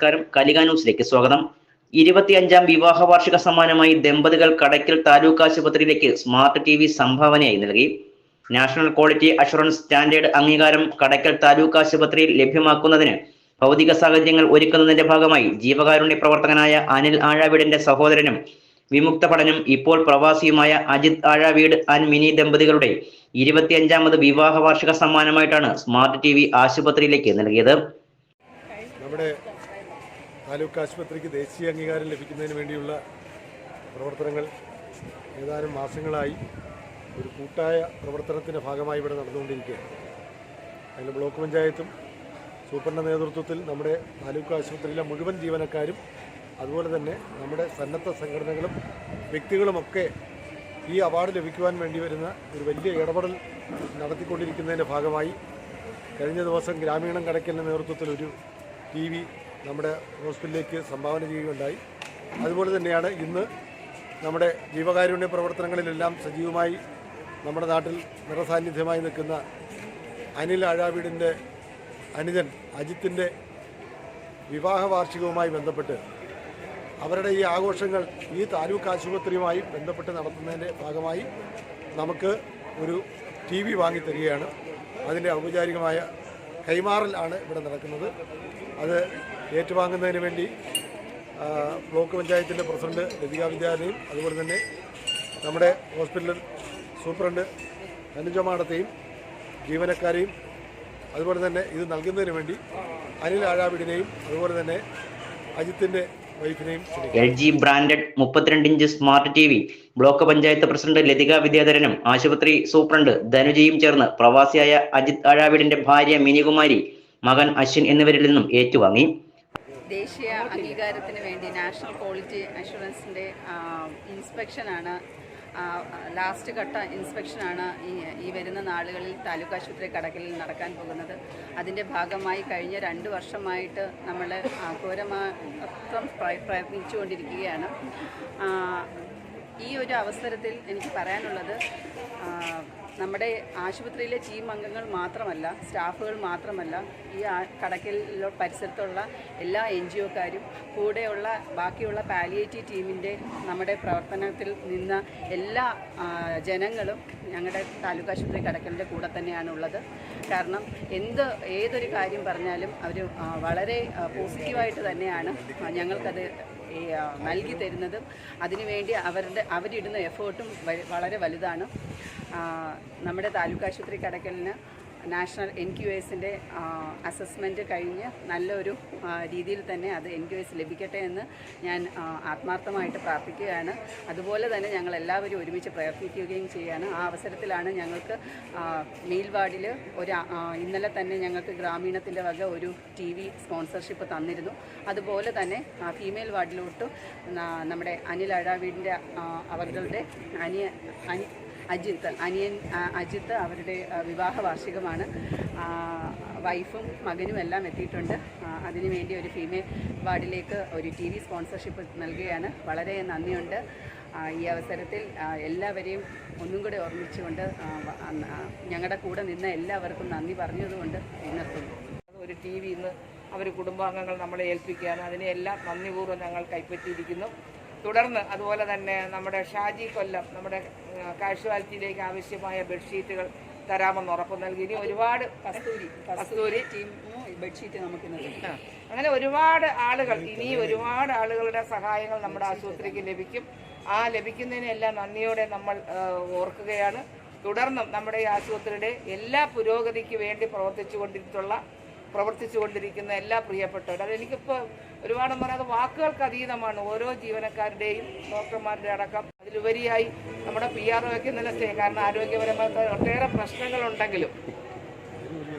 നമസ്കാരം. കലിക ന്യൂസിലേക്ക് സ്വാഗതം. ഇരുപത്തിയഞ്ചാം വിവാഹ വാർഷിക സമ്മാനമായി ദമ്പതികൾ കടയ്ക്കൽ താലൂക്ക് ആശുപത്രിയിലേക്ക് സ്മാർട്ട് ടി വി സംഭാവനയായി നൽകി. നാഷണൽ ക്വാളിറ്റി അഷുറൻസ് സ്റ്റാൻഡേർഡ് അംഗീകാരം കടയ്ക്കൽ താലൂക്ക് ആശുപത്രിയിൽ ലഭ്യമാക്കുന്നതിന് ഭൗതിക സാഹചര്യങ്ങൾ ഒരുക്കുന്നതിന്റെ ഭാഗമായി ജീവകാരുണ്യ പ്രവർത്തകനായ അനിൽ ആഴാവീടിന്റെ സഹോദരനും വിമുക്ത പഠനം ഇപ്പോൾ പ്രവാസിയുമായ അജിത് ആഴാവീട് ആൻഡ് മിനി ദമ്പതികളുടെ ഇരുപത്തിയഞ്ചാമത് വിവാഹ വാർഷിക സമ്മാനമായിട്ടാണ് സ്മാർട്ട് ടി വി ആശുപത്രിയിലേക്ക് നൽകിയത്. നമ്മുടെ താലൂക്ക് ആശുപത്രിക്ക് ദേശീയ അംഗീകാരം ലഭിക്കുന്നതിന് വേണ്ടിയുള്ള പ്രവർത്തനങ്ങൾ ഏതാനും മാസങ്ങളായി ഒരു കൂട്ടായ പ്രവർത്തനത്തിന്റെ ഭാഗമായി ഇവിടെ നടന്നുകൊണ്ടിരിക്കുകയാണ്. അതിൽ ബ്ലോക്ക് പഞ്ചായത്തും സൂപ്രണ്ട നേതൃത്വത്തിൽ നമ്മുടെ താലൂക്ക് ആശുപത്രിയിലെ മുഴുവൻ ജീവനക്കാരും അതുപോലെ തന്നെ നമ്മുടെ സന്നദ്ധ സംഘടനകളും വ്യക്തികളുമൊക്കെ ഈ അവാർഡ് ലഭിക്കുവാൻ വേണ്ടി വരുന്ന ഒരു വലിയ ഇടപെടൽ നടത്തിക്കൊണ്ടിരിക്കുന്നതിന്റെ ഭാഗമായി കഴിഞ്ഞ ദിവസം ഗ്രാമീണം കടയ്ക്കലിന്റെ നേതൃത്വത്തിൽ ഒരു ടി വി നമ്മുടെ ഹോസ്പിറ്റലിലേക്ക് സംഭാവന ചെയ്യുകയുണ്ടായി. അതുപോലെ തന്നെയാണ് ഇന്ന് നമ്മുടെ ജീവകാരുണ്യ പ്രവർത്തനങ്ങളിലെല്ലാം സജീവമായി നമ്മുടെ നാട്ടിൽ നിറസാന്നിധ്യമായി നിൽക്കുന്ന അനിൽ ആഴാവീടിന്റെ അനിതൻ അജിത്തിന്റെ വിവാഹ വാർഷികവുമായി ബന്ധപ്പെട്ട് അവരുടെ ഈ ആഘോഷങ്ങൾ ഈ താലൂക്ക് ആശുപത്രിയുമായി ബന്ധപ്പെട്ട് നടത്തുന്നതിന്റെ ഭാഗമായി നമുക്ക് ഒരു ടി വി വാങ്ങിത്തരികയാണ് അതിന്റെ ഔപചാരികമായ കൈമാറൽ ആണ് ഇവിടെ നടക്കുന്നത്. അത് ഏറ്റുവാങ്ങുന്നതിന് വേണ്ടി ബ്ലോക്ക് പഞ്ചായത്തിന്റെ പ്രസിഡന്റ് ലതിക വിദ്യാലയും അതുപോലെ തന്നെ നമ്മുടെ ഹോസ്പിറ്റൽ സൂപ്രണ്ട് അനുജമാടത്തെയും ജീവനക്കാരെയും അതുപോലെ തന്നെ ഇത് നൽകുന്നതിന് വേണ്ടി അനിൽ ആഴാവിടിനെയും അതുപോലെ തന്നെ അജിത്തിന്റെ എൽ ജി ബ്രാൻഡഡ് മുപ്പത്തിരണ്ട് inch smart T V block panchayat president Lathika വിദ്യാധരനും ആശുപത്രി സൂപ്രണ്ട് ധനുജയും ചേർന്ന് പ്രവാസിയായ അജിത് ആഴാവീടിന്റെ ഭാര്യ മിനികുമാരി മകൻ അശ്വിൻ എന്നിവരിൽ നിന്നും ഏറ്റുവാങ്ങി. ദേശീയ അംഗീകാരത്തിന് വേണ്ടി നാഷണൽ ക്വാളിറ്റി അഷുറൻസിന്റെ ഇൻസ്പെക്ഷനാണ് ലാസ്റ്റ് ഘട്ട ഇൻസ്പെക്ഷനാണ് ഈ ഈ വരുന്ന നാളുകളിൽ താലൂക്ക് ആശുപത്രി കടക്കലിൽ നടക്കാൻ പോകുന്നത്. അതിന്റെ ഭാഗമായി കഴിഞ്ഞ രണ്ട് വർഷമായിട്ട് നമ്മൾ ഘോരമാത്രം പ്ര- പ്രയത്നിച്ചുകൊണ്ടിരിക്കുകയാണ്. ഈ ഒരു അവസരത്തിൽ എനിക്ക് പറയാനുള്ളത് നമ്മുടെ ആശുപത്രിയിലെ ടീം അംഗങ്ങൾ മാത്രമല്ല സ്റ്റാഫുകൾ മാത്രമല്ല ഈ കടക്കലിലോ പരിസരത്തുള്ള എല്ലാ എൻ ജി ഒക്കാരും കൂടെയുള്ള ബാക്കിയുള്ള പാലിയേറ്റീവ് ടീമിന്റെ നമ്മുടെ പ്രവർത്തനത്തിൽ നിന്ന എല്ലാ ജനങ്ങളും ഞങ്ങളുടെ താലൂക്ക് ആശുപത്രി കടക്കലിന്റെ കൂടെ തന്നെയാണ് ഉള്ളത് കാരണം എന്ത് ഏതൊരു കാര്യം പറഞ്ഞാലും അവർ വളരെ പോസിറ്റീവായിട്ട് തന്നെയാണ്. ഞങ്ങൾക്കത് നൽകി തരുന്നതും അതിനുവേണ്ടി അവരുടെ അവരിടുന്ന എഫേർട്ടും വളരെ വലുതാണ്. നമ്മുടെ താലൂക്ക് ആശുപത്രി കടക്കലിന് നാഷണൽ എൻ ക്യു എസിന്റെ അസസ്മെന്റ് കഴിഞ്ഞ് നല്ലൊരു രീതിയിൽ തന്നെ അത് എൻ ക്യു എസ് ലഭിക്കട്ടെ എന്ന് ഞാൻ ആത്മാർത്ഥമായിട്ട് പ്രാർത്ഥിക്കുകയാണ്. അതുപോലെ തന്നെ ഞങ്ങൾ എല്ലാവരും ഒരുമിച്ച് പ്രയത്നിക്കുകയും ചെയ്യുകയാണ് ആ അവസരത്തിലാണ് ഞങ്ങൾക്ക് മെയിൽ വാർഡിൽ ഒരു ഇന്നലെ തന്നെ ഞങ്ങൾക്ക് ഗ്രാമീണത്തിന്റെ വക ഒരു ടി വി സ്പോൺസർഷിപ്പ് തന്നിരുന്നു. അതുപോലെ തന്നെ ഫീമെയിൽ വാർഡിലോട്ടും നമ്മുടെ അനിൽ അഴാവീടിന്റെ അവരുടെ അനിയ അനി അജിത്ത് അനിയൻ അജിത്ത് അവരുടെ വിവാഹ വാർഷികമാണ് വൈഫും മകനും എല്ലാം എത്തിയിട്ടുണ്ട്. അതിനുവേണ്ടി ഒരു ഫീമെയിൽ വാർഡിലേക്ക് ഒരു ടി വി സ്പോൺസർഷിപ്പ് നൽകുകയാണ്. വളരെ നന്ദിയുണ്ട്. ഈ അവസരത്തിൽ എല്ലാവരെയും ഒന്നും കൂടെ ഓർമ്മിച്ചുകൊണ്ട് ഞങ്ങളുടെ കൂടെ നിന്ന എല്ലാവർക്കും നന്ദി പറഞ്ഞതുകൊണ്ട് നിർത്തുന്നു ഒരു ടി വി ഇന്ന് അവർ കുടുംബാംഗങ്ങൾ നമ്മളെ ഏൽപ്പിക്കുകയാണ്. അതിനെല്ലാം നന്ദിപൂർവം ഞങ്ങൾ കൈപ്പറ്റിയിരിക്കുന്നു. തുടർന്ന് അതുപോലെ തന്നെ നമ്മുടെ ഷാജി കൊല്ലം നമ്മുടെ കാഷ്വാലിറ്റിയിലേക്ക് ആവശ്യമായ ബെഡ്ഷീറ്റുകൾ തരാമെന്ന് ഉറപ്പ് നൽകി. ഇനി ഒരുപാട് കസ്തൂരി കസ്തൂരി ബെഡ്ഷീറ്റ് നമുക്ക് അങ്ങനെ ഒരുപാട് ആളുകൾ ഇനി ഒരുപാട് ആളുകളുടെ സഹായങ്ങൾ നമ്മുടെ ആശുപത്രിക്ക് ലഭിക്കും. ആ ലഭിക്കുന്നതിനെല്ലാം നന്ദിയോടെ നമ്മൾ ഓർക്കുകയാണ്. തുടർന്നും നമ്മുടെ ഈ ആശുപത്രിയുടെ എല്ലാ പുരോഗതിക്ക് വേണ്ടി പ്രവർത്തിച്ചു കൊണ്ടിട്ടുള്ള പ്രവർത്തിച്ചു കൊണ്ടിരിക്കുന്ന എല്ലാ പ്രിയപ്പെട്ടവരും. അതെനിക്കിപ്പോൾ ഒരുപാട് പറയാതെ വാക്കുകൾക്ക് അതീതമാണ്. ഓരോ ജീവനക്കാരുടെയും ഡോക്ടർമാരുടെ അടക്കം അതിലുപരിയായി നമ്മുടെ പി ആർ ഒക്ക് നല്ല സ്റ്റേ കാരണം ആരോഗ്യപരമായ ഒട്ടേറെ പ്രശ്നങ്ങളുണ്ടെങ്കിലും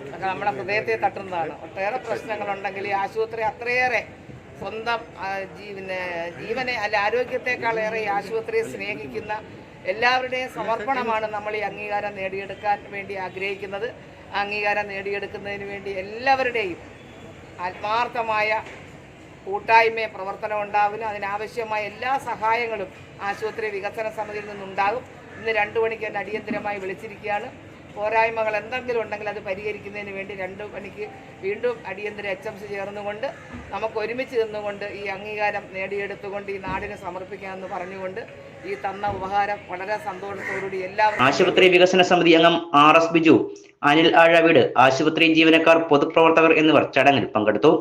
അതൊക്കെ നമ്മുടെ ഹൃദയത്തെ തട്ടുന്നതാണ്. ഒട്ടേറെ പ്രശ്നങ്ങളുണ്ടെങ്കിൽ ഈ ആശുപത്രി അത്രയേറെ സ്വന്തം ജീവനെ ജീവനെ അല്ല ആരോഗ്യത്തെക്കാളേറെ ഈ ആശുപത്രിയെ സ്നേഹിക്കുന്ന എല്ലാവരുടെയും സമർപ്പണമാണ് നമ്മൾ ഈ അംഗീകാരം നേടിയെടുക്കാൻ വേണ്ടി ആഗ്രഹിക്കുന്നത്. അംഗീകാരം നേടിയെടുക്കുന്നതിന് വേണ്ടി എല്ലാവരുടെയും ആത്മാർത്ഥമായ കൂട്ടായ്മയും പ്രവർത്തനം ഉണ്ടാവില്ല അതിനാവശ്യമായ എല്ലാ സഹായങ്ങളും ആശുപത്രി വികസന സമിതിയിൽ നിന്നുണ്ടാകും. ഇന്ന് രണ്ടു മണിക്ക് എന്നെ അടിയന്തരമായി വിളിച്ചിരിക്കുകയാണ്. പോരായ്മകൾ എന്തെങ്കിലും ഉണ്ടെങ്കിൽ അത് പരിഹരിക്കുന്നതിന് വേണ്ടി രണ്ടു മണിക്ക് വീണ്ടും അടിയന്തര എച്ച് എം സി ചേർന്നുകൊണ്ട് നമുക്ക് ഒരുമിച്ച് നിന്നുകൊണ്ട് ഈ അംഗീകാരം നേടിയെടുത്തുകൊണ്ട് ഈ നാടിനെ സമർപ്പിക്കാമെന്ന് പറഞ്ഞുകൊണ്ട് ഈ തന്ന ഉപഹാരം വളരെ സന്തോഷത്തോടുകൂടി എല്ലാവരും ആശുപത്രി വികസന സമിതി അംഗം ആർ എസ് ബിജു അനിൽ ആഴവീട് ആശുപത്രി ജീവനക്കാർ പൊതുപ്രവർത്തകർ എന്നിവർ ചടങ്ങിൽ പങ്കെടുത്തു.